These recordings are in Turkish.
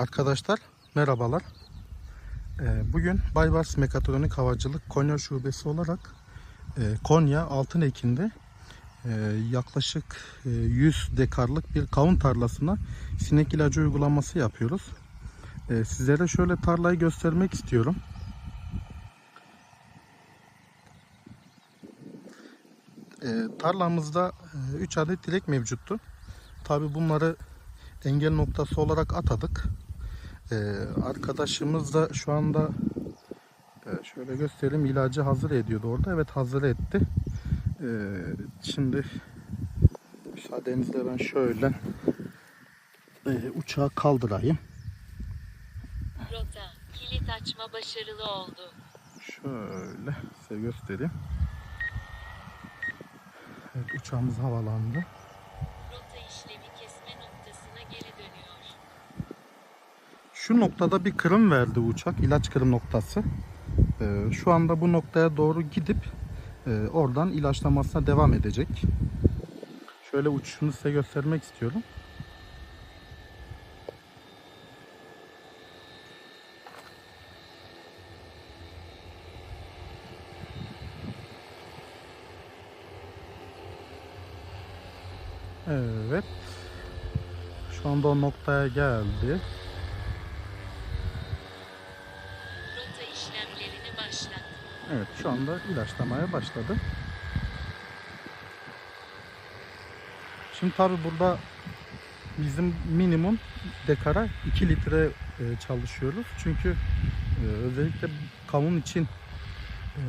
Arkadaşlar merhabalar. Ee, Bugün Baybars Mekatronik Havacılık Konya Şubesi olarak e, Konya Altınekin'de e, yaklaşık e, 100 dekarlık bir kavun tarlasına sinek ilacı uygulaması yapıyoruz. E, Sizlere şöyle tarlayı göstermek istiyorum. E, Tarlamızda 3 adet dilek mevcuttu. Tabi bunları engel noktası olarak atadık. Ee, arkadaşımız da şu anda e, şöyle göstereyim ilacı hazır ediyordu orada. Evet hazır etti. Ee, şimdi müsaadenizle ben şöyle e, uçağı kaldırayım. Rota, kilit açma başarılı oldu. Şöyle size göstereyim. Evet uçağımız havalandı. Şu noktada bir kırım verdi uçak, ilaç kırım noktası. Ee, şu anda bu noktaya doğru gidip e, oradan ilaçlamasına devam edecek. Şöyle uçuşunu size göstermek istiyorum. Evet. Şu anda o noktaya geldi. Evet şu anda ilaçlamaya başladı. Şimdi tabi burada bizim minimum dekara 2 litre e, çalışıyoruz. Çünkü e, özellikle kavun için e,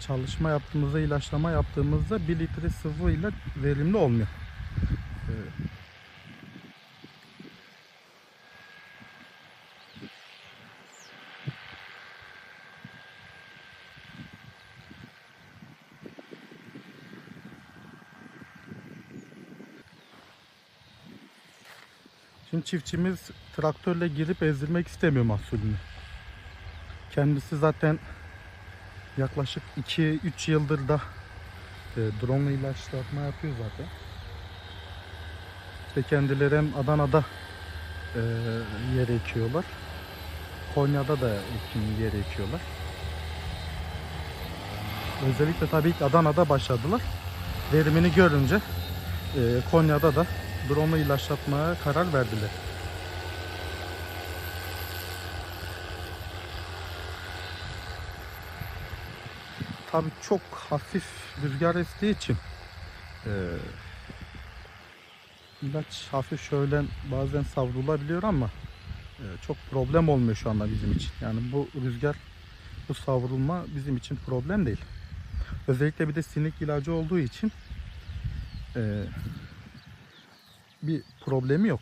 çalışma yaptığımızda, ilaçlama yaptığımızda 1 litre sıvı ile verimli olmuyor. E, Şimdi çiftçimiz traktörle girip ezdirmek istemiyor mahsulünü. Kendisi zaten yaklaşık 2-3 yıldır da e, drone ilaçlatma yapıyor zaten. İşte kendileri hem Adana'da e, yer ekiyorlar. Konya'da da ekim yer ekiyorlar. Özellikle tabii ilk Adana'da başladılar. Verimini görünce e, Konya'da da drone ilaçlatmaya karar verdiler. Tabii çok hafif rüzgar estiği için e, ilaç hafif şöyle bazen savrulabiliyor ama e, çok problem olmuyor şu anda bizim için. Yani bu rüzgar, bu savrulma bizim için problem değil. Özellikle bir de sinek ilacı olduğu için e, bir problemi yok.